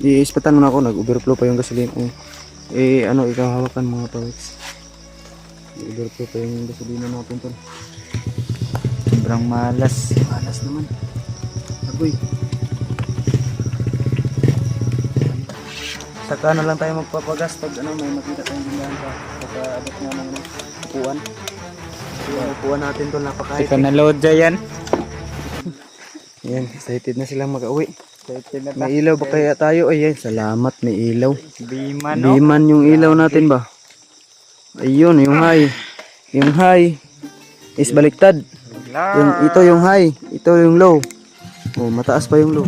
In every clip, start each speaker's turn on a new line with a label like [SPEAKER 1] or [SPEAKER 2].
[SPEAKER 1] i-ispatan mo na ako, nag-overflow pa yung gasolina. Eh, eh ano, ikaw hawakan mga pawiks. Nag-overflow pa yung gasolina natin tol. Sobrang malas. Malas naman. Agoy. Saka na lang tayo magpapagas pag ano, may makita tayong ginagawa pa. Saka abot nga ng upuan. Yung upuan natin tol, napakahit.
[SPEAKER 2] Ikaw na load dyan.
[SPEAKER 1] Yan, excited na silang mag-uwi.
[SPEAKER 2] Na
[SPEAKER 1] May ilaw ba kaya tayo? Ayan, salamat, may ilaw.
[SPEAKER 2] Bima no?
[SPEAKER 1] Biman yung ilaw natin ba? Ayun, yung high. Yung high is baliktad. Yung, ito yung high, ito yung low. Oh, mataas pa yung low.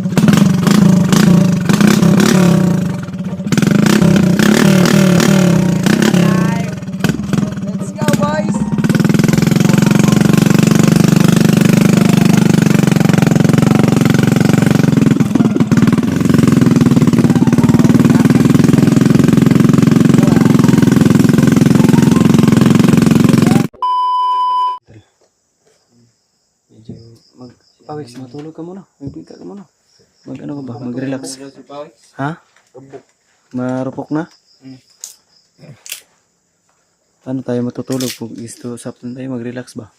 [SPEAKER 1] Pawiks, matulog ka muna. Magbigay ka muna. Mag ano ka ba? Mag-relax. Ha? Marupok na? Paano tayo matutulog? Pag gusto usap tayo, mag-relax ba?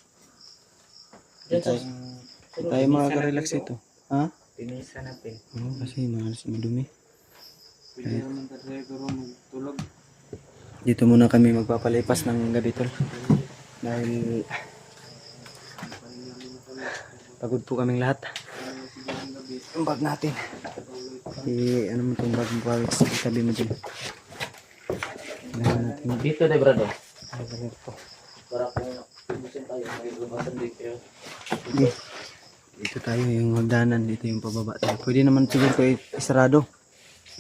[SPEAKER 1] Hindi tayo, hindi tayo makaka-relax ito. Ha?
[SPEAKER 2] Tinisa natin.
[SPEAKER 1] Oo, kasi malas madumi.
[SPEAKER 2] Pwede naman tayo pero magtulog.
[SPEAKER 1] Dito muna kami magpapalipas ng gabi tol. Dahil pagod po kaming lahat. Yung bag natin. Eh, ano mo itong bag mo pawis? Sabi mo dyan.
[SPEAKER 2] Dito de brado.
[SPEAKER 1] mag po.
[SPEAKER 2] Para kung tayo, may lumasan dito.
[SPEAKER 1] Sige. Dito tayo yung hagdanan. Dito yung pababa tayo. Pwede naman siguro ko isarado.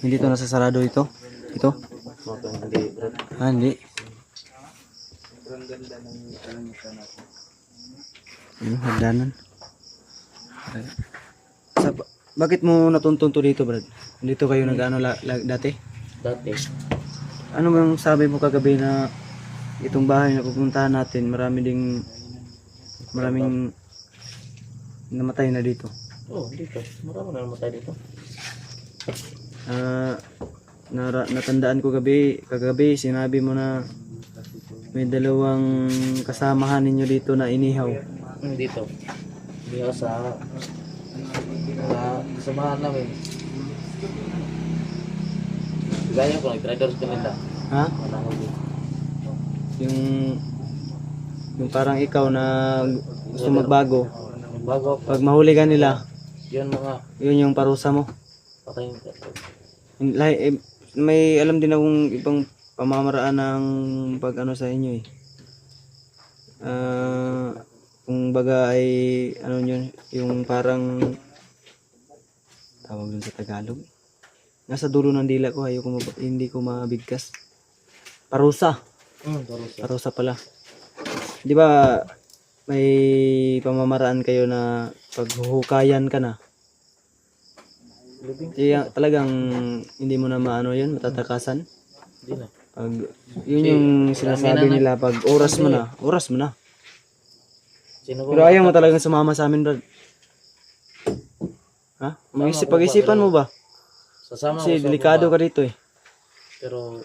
[SPEAKER 1] Hindi to nasa sarado ito. Ito.
[SPEAKER 2] Hindi brado.
[SPEAKER 1] Ah, hindi.
[SPEAKER 2] Ang ganda ng kalamitan natin.
[SPEAKER 1] Ano, hagdanan. Sa, bakit mo natuntun to dito, Brad? Dito kayo nag-ano la, la- dati?
[SPEAKER 2] Dati.
[SPEAKER 1] Ano bang sabi mo kagabi na itong bahay na pupuntahan natin, marami ding maraming namatay na dito.
[SPEAKER 2] Oh, dito. Marami na naman tayo dito.
[SPEAKER 1] Ah, nara, natandaan ko gabi, kagabi sinabi mo na may dalawang kasamahan ninyo dito na inihaw.
[SPEAKER 2] Hmm, dito. Dito sa sa kasamahan namin. Gaya ko, nag-traders kami na.
[SPEAKER 1] Ha? Yung yung parang ikaw na gusto magbago.
[SPEAKER 2] Bago,
[SPEAKER 1] Pag mahuli ka nila,
[SPEAKER 2] yun mga
[SPEAKER 1] yun yung parusa mo.
[SPEAKER 2] patay.
[SPEAKER 1] Hin- lahi- eh, may alam din akong ibang pamamaraan ng pag ano sa inyo eh. Ah, kung baga ay ano yun, yung parang tawag dun sa Tagalog. Nasa dulo ng dila ko, ayoko hindi ko mabigkas. Parusa.
[SPEAKER 2] Hmm, parusa.
[SPEAKER 1] Parusa pala. Di ba may pamamaraan kayo na paghuhukayan ka na. Kaya talagang hindi mo na maano yun, matatakasan.
[SPEAKER 2] Hindi na.
[SPEAKER 1] Pag, yun yung sinasabi nila, pag oras mo na, oras mo na.
[SPEAKER 2] Sino
[SPEAKER 1] Pero ayaw mo talagang sumama sa amin, Brad. Ha? Mag-isip, pag-isipan mo ba?
[SPEAKER 2] Sasama
[SPEAKER 1] Kasi
[SPEAKER 2] ko sa
[SPEAKER 1] delikado
[SPEAKER 2] baba.
[SPEAKER 1] ka dito eh.
[SPEAKER 2] Pero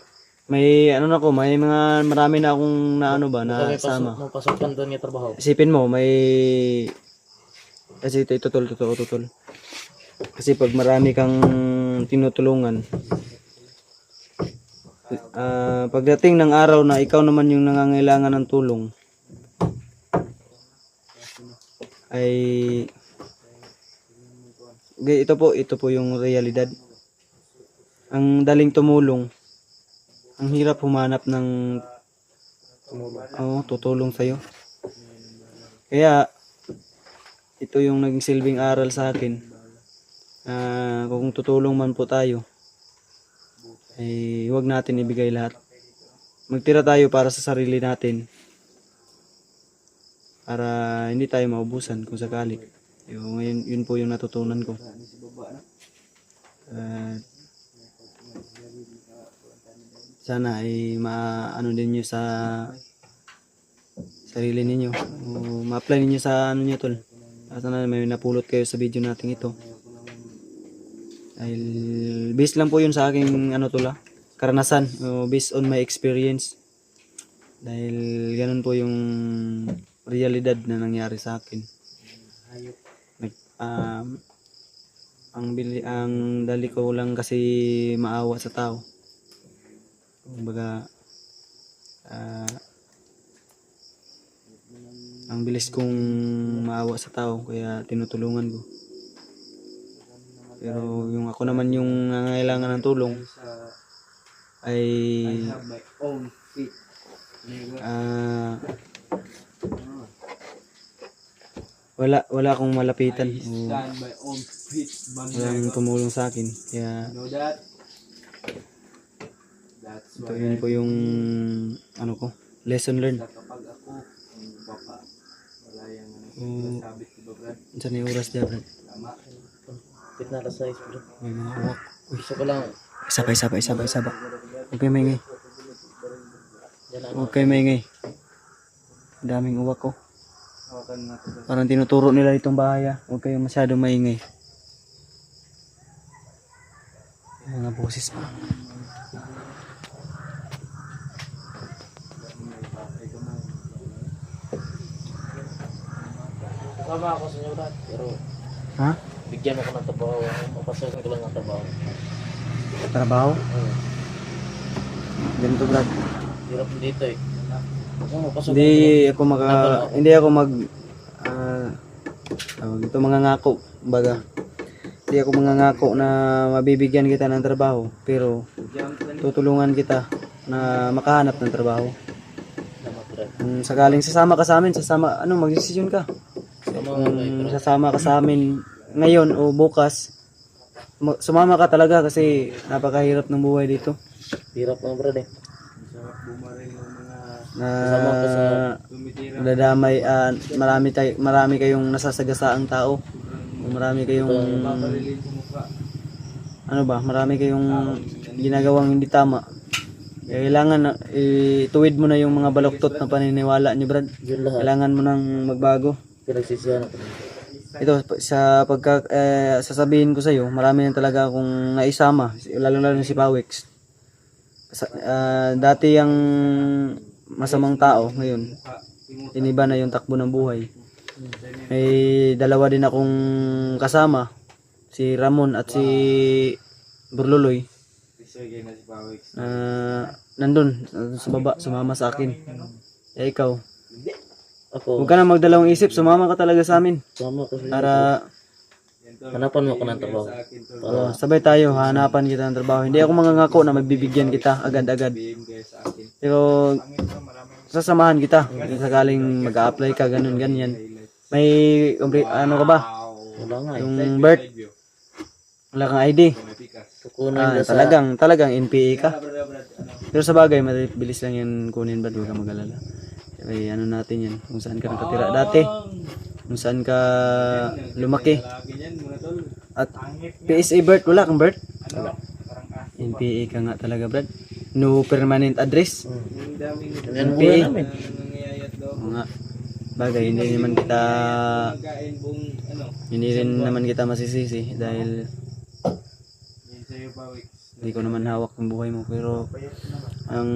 [SPEAKER 1] May ano na ko, may mga marami na akong na ano ba,
[SPEAKER 2] may
[SPEAKER 1] na
[SPEAKER 2] pasok,
[SPEAKER 1] sama.
[SPEAKER 2] may pasukan doon yung trabaho.
[SPEAKER 1] Isipin mo, may... Kasi ito, tutol, totoo, tutol. Kasi pag marami kang tinutulungan, ah, pagdating ng araw na ikaw naman yung nangangailangan ng tulong, ay ito po, ito po yung realidad. Ang daling tumulong, ang hirap humanap ng Oo, tutulong sa'yo. Kaya, ito yung naging silbing aral sa akin. Ah, kung tutulong man po tayo, ay huwag natin ibigay lahat. Magtira tayo para sa sarili natin. Para hindi tayo maubusan kung sakali. Yung, yun, yun po yung natutunan ko. At sana ay maano din nyo sa sarili ninyo ma-apply ninyo sa ano nyo tol sana may napulot kayo sa video natin ito Dahil based lang po yun sa aking ano tula, karanasan, o based on my experience. Dahil ganun po yung realidad na nangyari sa akin. Nag, um, ang bili ang dali ko lang kasi maawa sa tao. Kumbaga ah, ang bilis kong maawa sa tao kaya tinutulungan ko. Pero yung ako naman yung nangangailangan ng tulong ay ah wala wala akong malapitan. O walang tumulong sa akin. Kaya ito yun po yung ano ko lesson learned. O saan yung oras dyan Brad?
[SPEAKER 2] Pit na alas 6 bro.
[SPEAKER 1] may mga uwak
[SPEAKER 2] Gusto ko lang.
[SPEAKER 1] isa pa isa pa isa pa isa pa huwag kayo maingay.
[SPEAKER 2] Ang
[SPEAKER 1] huwag kayo maingay. Ang daming uwak ko parang tinuturo nila itong bahay ah. huwag kayo masyadong maingay mga boses pa
[SPEAKER 2] Kasama ako sa inyo lahat. Pero
[SPEAKER 1] ha?
[SPEAKER 2] bigyan mo ko ng trabaho. Mapasok ko lang ng trabaho.
[SPEAKER 1] trabaho?
[SPEAKER 2] Hmm.
[SPEAKER 1] ganito Brad
[SPEAKER 2] Hirap dito eh.
[SPEAKER 1] Hindi ako maka hindi ako mag ah tawag ito mga ngako baga. Hindi ako mga ngako na mabibigyan kita ng trabaho pero tutulungan kita na makahanap ng trabaho. Kung sakaling sasama ka sa amin, sasama ano magdesisyon ka.
[SPEAKER 2] Kayo
[SPEAKER 1] Kung sasama ka sa amin ngayon o bukas, ma- sumama ka talaga kasi napakahirap ng buhay dito.
[SPEAKER 2] Hirap mo bro eh.
[SPEAKER 1] Na
[SPEAKER 2] Kasama ko sa
[SPEAKER 1] nadadamay ah, marami tay marami kayong nasasagasaang tao. Marami kayong ano ba, marami kayong ginagawang hindi tama. Kaya kailangan na ituwid mo na yung mga baluktot na paniniwala niyo, Brad. Kailangan mo nang magbago.
[SPEAKER 2] Pinagsisihan ako.
[SPEAKER 1] Ito sa pagka eh, sasabihin ko sa iyo, marami na talaga akong naisama, lalo lalo si Pawex. Sa, ah, dati yung masamang tao ngayon, iniba na yung takbo ng buhay. May dalawa din akong kasama, si Ramon at si Burluloy. Ah, nandun sa baba, sumama sa akin. Eh ikaw,
[SPEAKER 2] Ako,
[SPEAKER 1] huwag ka na magdalawang isip, sumama ka talaga sa amin.
[SPEAKER 2] sama ko sa.
[SPEAKER 1] Para
[SPEAKER 2] Hanapan mo ko ng trabaho. Para
[SPEAKER 1] Oh, sabay tayo, hanapan kita ng trabaho. Hindi ako mangangako na magbibigyan kita agad-agad. Pero sasamahan kita. Kung sakaling mag-a-apply ka, ganun, ganyan. May, ano ka ba?
[SPEAKER 2] wala nga eh.
[SPEAKER 1] Yung birth. Wala kang ID.
[SPEAKER 2] Kukunin
[SPEAKER 1] Ah, talagang, talagang NPA ka. Pero sa bagay, mabilis lang yan kunin ba? Huwag ka mag-alala. Ay, ano natin yan. Kung saan ka nakatira dati. Kung saan ka lumaki. At PSA birth, wala kang birth? NPA ka nga talaga, Brad. No permanent address.
[SPEAKER 2] Namin.
[SPEAKER 1] Oo nga. Bagay, hindi naman kita hindi rin naman kita masisisi dahil hindi ko naman hawak ang buhay mo pero ang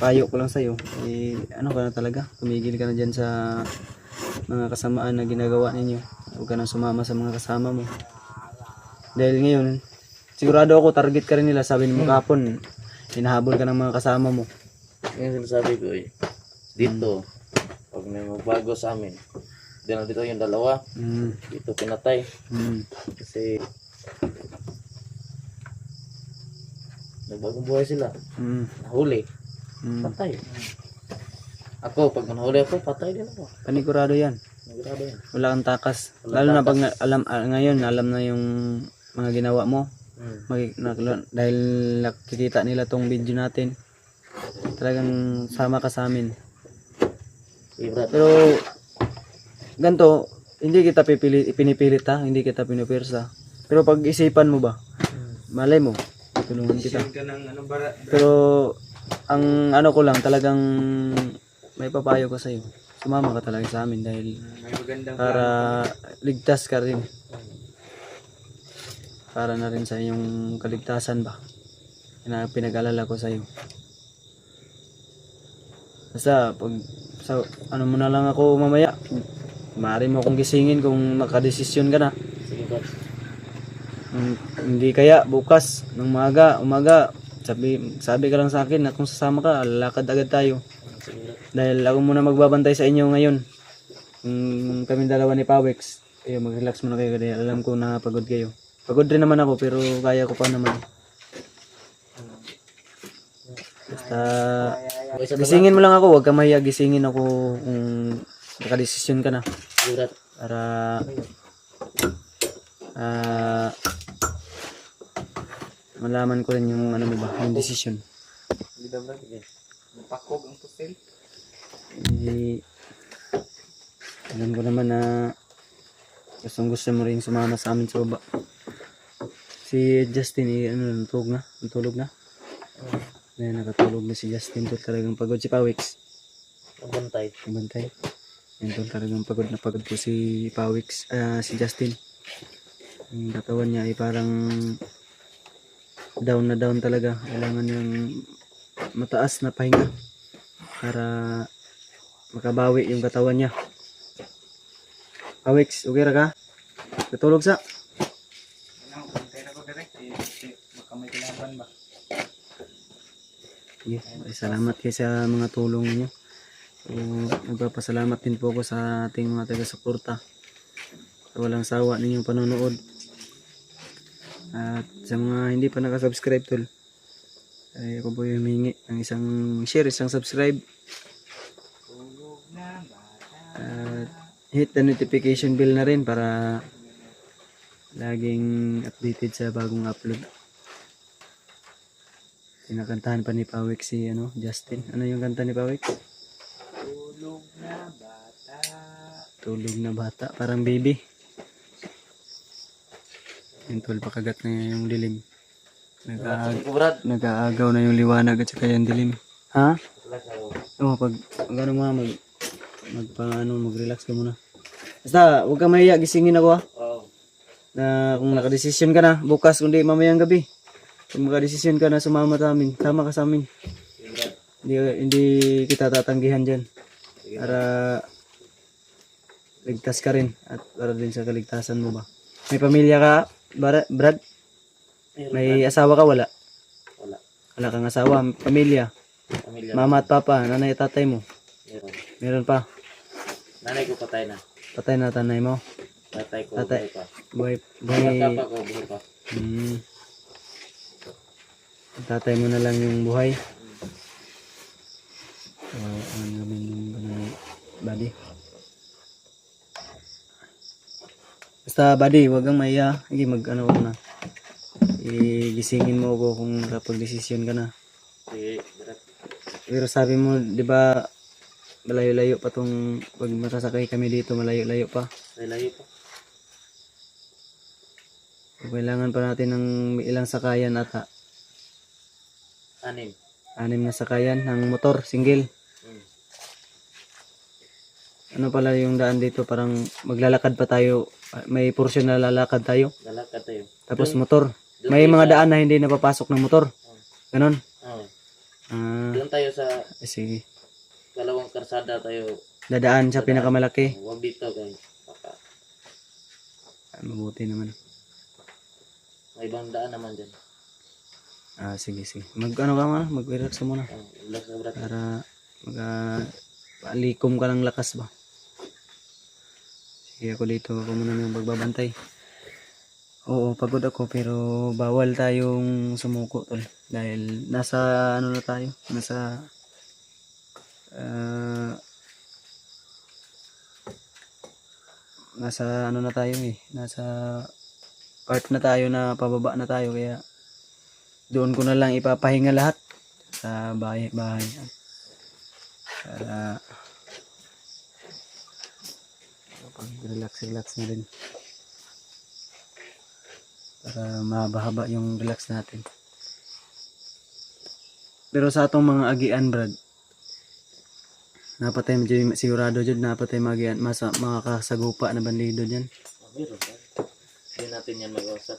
[SPEAKER 1] payo ko lang sa'yo eh, ano ka na talaga? Tumigil ka na dyan sa mga kasamaan na ginagawa ninyo. Huwag ka na sumama sa mga kasama mo. Dahil ngayon sigurado ako target ka rin nila sabi mo kapon hinahabol ka ng mga kasama mo.
[SPEAKER 2] Yung sinasabi ko eh. Dito, pag may magbago sa amin, dito dito yung dalawa,
[SPEAKER 1] mm,
[SPEAKER 2] dito pinatay.
[SPEAKER 1] mm,
[SPEAKER 2] Kasi nagbagong buhay sila.
[SPEAKER 1] mm,
[SPEAKER 2] Nahuli,
[SPEAKER 1] mm.
[SPEAKER 2] patay. Ako, pag nahuli ako, patay din ako.
[SPEAKER 1] panigurado yan.
[SPEAKER 2] Naggrado yan.
[SPEAKER 1] wala kang takas. Lalo na pag alam ah, ngayon alam na yung mga ginawa mo.
[SPEAKER 2] Hmm.
[SPEAKER 1] mag, na, dahil nakikita nila tong video natin talagang sama ka sa amin. Pero ganto hindi kita pipili, pinipilit ha? Hindi kita pinupirsa pero pag isipan mo ba? Malay mo tulungan kita pero ang ano ko lang talagang may papayo ko sa'yo sumama ka talaga sa amin dahil para ligtas ka rin para na rin sa iyong kaligtasan ba. Ang pinag-alala ko sa iyo. Basta, pag, sa, ano mo na lang ako mamaya, maaari mo akong gisingin kung makadesisyon ka na. Hindi kaya bukas ng maaga, umaga, sabi, sabi ka lang sa akin na kung sasama ka, lalakad agad tayo. Dahil ako muna magbabantay sa inyo ngayon. Kung kami dalawa ni Pawex, kayo mag-relax muna kayo dahil alam ko na pagod kayo. Pagod rin naman ako pero kaya ko pa naman. Basta gisingin mo lang ako, huwag ka mahiya gisingin ako kung nakadesisyon ka na para ah malaman ko rin yung ano ba, yung desisyon.
[SPEAKER 2] Hindi ba bro? Sige. Napakog ang pusel.
[SPEAKER 1] Eh, alam ko naman na gustong gusto mo rin sumama sa amin sa baba. Si Justin, eh, ano, natulog na? Natulog na? Ayan, nakatulog na si Justin. Tol talagang pagod si Pawix.
[SPEAKER 2] Nabantay.
[SPEAKER 1] Ibantay. Yan tol talagang pagod na pagod po si Pawix, ah, si Justin. Yung katawan niya ay parang down na down talaga. Kailangan yung mataas na pahinga para makabawi yung katawan niya. Pawix, okay ra ka? Katulog sa? Ay, salamat kayo sa mga tulong niyo. So, nagpapasalamat din po ako sa ating mga taga-suporta. Sa walang sawa ninyong panonood. At sa mga hindi pa nakasubscribe tol, ay ako po yung humingi ng isang share, isang subscribe. At hit the notification bell na rin para laging updated sa bagong upload. Kinakantahan pa ni Pawik si ano, Justin. Ano yung kanta ni Pawik?
[SPEAKER 2] Tulog na bata.
[SPEAKER 1] Tulog na bata, parang baby. Yung tol, pakagat na yung dilim. Nag-aagaw na yung liwanag at saka yung dilim. Ha? Oo, pag, ano mga mag, mag, ano, mag-relax ka muna. Basta, huwag kang mahiya, gisingin ako ha.
[SPEAKER 2] Oo.
[SPEAKER 1] Na kung nakadesisyon ka na, bukas, kundi mamayang gabi. Kung makadesisyon ka na sumama sa amin, tama ka sa amin. Hindi, hindi kita tatanggihan dyan. Para ligtas ka rin at para din sa kaligtasan mo ba. May pamilya ka, Bara- Brad? May asawa ka, wala?
[SPEAKER 2] Wala.
[SPEAKER 1] Wala kang asawa, pamilya.
[SPEAKER 2] Pamilya.
[SPEAKER 1] Mama at papa, nanay at tatay mo.
[SPEAKER 2] Meron.
[SPEAKER 1] Meron pa.
[SPEAKER 2] Nanay ko patay na.
[SPEAKER 1] Tatay na tanay mo.
[SPEAKER 2] Tatay ko
[SPEAKER 1] Tatay.
[SPEAKER 2] buhay pa.
[SPEAKER 1] Buhay, buhay,
[SPEAKER 2] papa ko buhay pa.
[SPEAKER 1] hmm. Tatay mo na lang yung buhay. So, ano naman yung ano, buddy. Basta buddy, wag kang maiya. Sige, mag ano ka na. Igisingin mo ako kung nakapag-desisyon ka na.
[SPEAKER 2] Sige.
[SPEAKER 1] Pero sabi mo, di ba, malayo-layo pa tong pag matasakay kami dito, malayo-layo pa.
[SPEAKER 2] May layo pa.
[SPEAKER 1] Kailangan pa natin ng ilang sakayan ata.
[SPEAKER 2] Anim.
[SPEAKER 1] Anim na sakayan ng motor, single. Ano pala yung daan dito, parang maglalakad pa tayo. Ah, May portion na lalakad tayo.
[SPEAKER 2] Lalakad tayo.
[SPEAKER 1] Tapos motor.
[SPEAKER 2] doon
[SPEAKER 1] May mga
[SPEAKER 2] sa-
[SPEAKER 1] daan na hindi napapasok ng motor. Ganon.
[SPEAKER 2] Oo.
[SPEAKER 1] Ah,
[SPEAKER 2] Doon tayo sa
[SPEAKER 1] eh, sige.
[SPEAKER 2] kalawang karsada tayo.
[SPEAKER 1] Dadaan sa pinakamalaki.
[SPEAKER 2] Huwag dito kay baka
[SPEAKER 1] Ah, mabuti naman.
[SPEAKER 2] may ibang daan naman dyan.
[SPEAKER 1] Ah, sige, sige. Mag ano ka muna, mag-relax ka muna.
[SPEAKER 2] Oh, Brad.
[SPEAKER 1] Para mag ah, paalikom ka ng lakas ba. Sige ako dito, ako muna yung magbabantay. Oo, pagod ako pero bawal tayong sumuko tol. Dahil nasa ano na tayo, nasa ah, nasa ano na tayo eh, nasa part na tayo na pababa na tayo kaya doon ko na lang ipapahinga lahat sa bahay bahay pag relax relax na rin para mahaba-haba yung relax natin pero sa atong mga agian brad napatay mo dyan, sigurado dyan napatay mga agian masa, mga kasagupa na bandido dyan
[SPEAKER 2] Oh. Hindi natin yan mag-usap.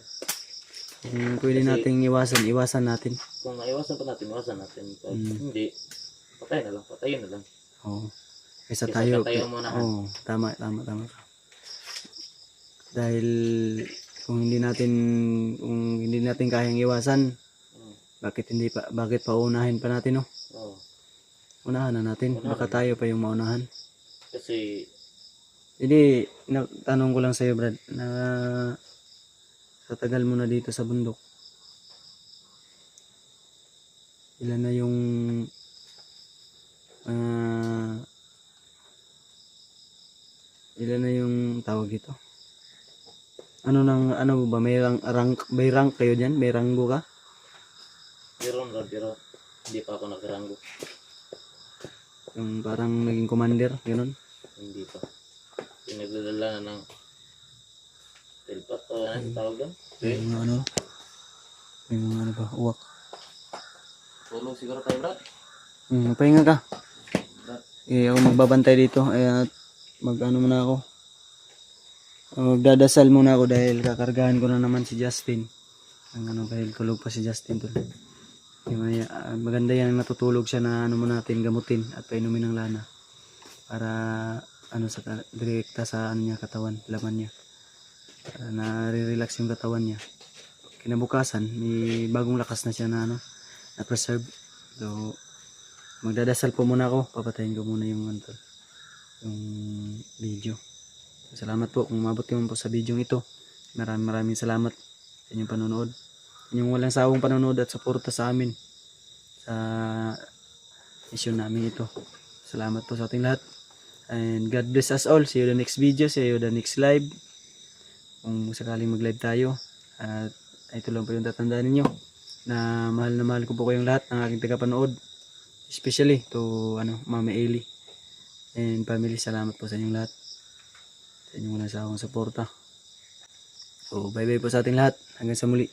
[SPEAKER 1] Kung pwede nating iwasan, iwasan natin.
[SPEAKER 2] Kung maiwasan pa natin, iwasan natin. Pag
[SPEAKER 1] Mm.
[SPEAKER 2] hindi, patay na lang, patayin na lang.
[SPEAKER 1] Oo. Kaysa
[SPEAKER 2] Kaysa
[SPEAKER 1] tayo.
[SPEAKER 2] tayo muna.
[SPEAKER 1] Oo, tama, tama, tama. Dahil kung hindi natin kung hindi natin kayang iwasan,
[SPEAKER 2] Mm.
[SPEAKER 1] bakit hindi pa bakit pa unahin pa natin no?
[SPEAKER 2] Oo.
[SPEAKER 1] Unahan na natin.
[SPEAKER 2] Unahan.
[SPEAKER 1] Baka tayo pa yung maunahan.
[SPEAKER 2] Kasi,
[SPEAKER 1] Hindi, na, tanong ko lang sa'yo, Brad, na sa tagal mo na dito sa bundok, ilan na yung ah ilan na yung tawag dito? Ano nang ano ba may rank, rank may rank kayo diyan? May ranggo ka?
[SPEAKER 2] meron lang, pero hindi pa ako nagranggo.
[SPEAKER 1] Yung parang naging commander, gano'n?
[SPEAKER 2] Hindi pa. Pinagdadala na ng tilpat o ano yung tawag doon?
[SPEAKER 1] May mga ano? May mga ano ba? Uwak.
[SPEAKER 2] Tulong siguro tayo, Brad.
[SPEAKER 1] Hmm, pahinga ka.
[SPEAKER 2] Brad.
[SPEAKER 1] Eh, ako magbabantay dito. Ay, at mag ano muna ako. Ah, Magdadasal muna ako dahil kakargahan ko na naman si Justin. Ang ano, dahil tulog pa si Justin tol. Maya, ah, maganda yan matutulog siya na ano mo natin gamutin at painumin ng lana. Para ano sa direkta sa ano niya katawan, laman niya. Para na-relax yung katawan niya. Kinabukasan, may bagong lakas na siya na ano, na preserve. So, magdadasal po muna ako. Papatayin ko muna yung ano, yung video. Salamat po kung umabot kayo po sa video ito. Maraming maraming salamat sa inyong panonood. Inyong walang sawang panonood at suporta sa amin sa mission namin ito. Salamat po sa ating lahat. And God bless us all. See you the next video. See you the next live. Kung sakaling mag-live tayo. At ito lang po yung tatandaan ninyo na mahal na mahal ko po kayong lahat ng aking tagapanood. Especially to ano, Mama Eli and family. Salamat po sa inyong lahat. Sa inyong walang sawang suporta. So, bye-bye po sa ating lahat. Hanggang sa muli.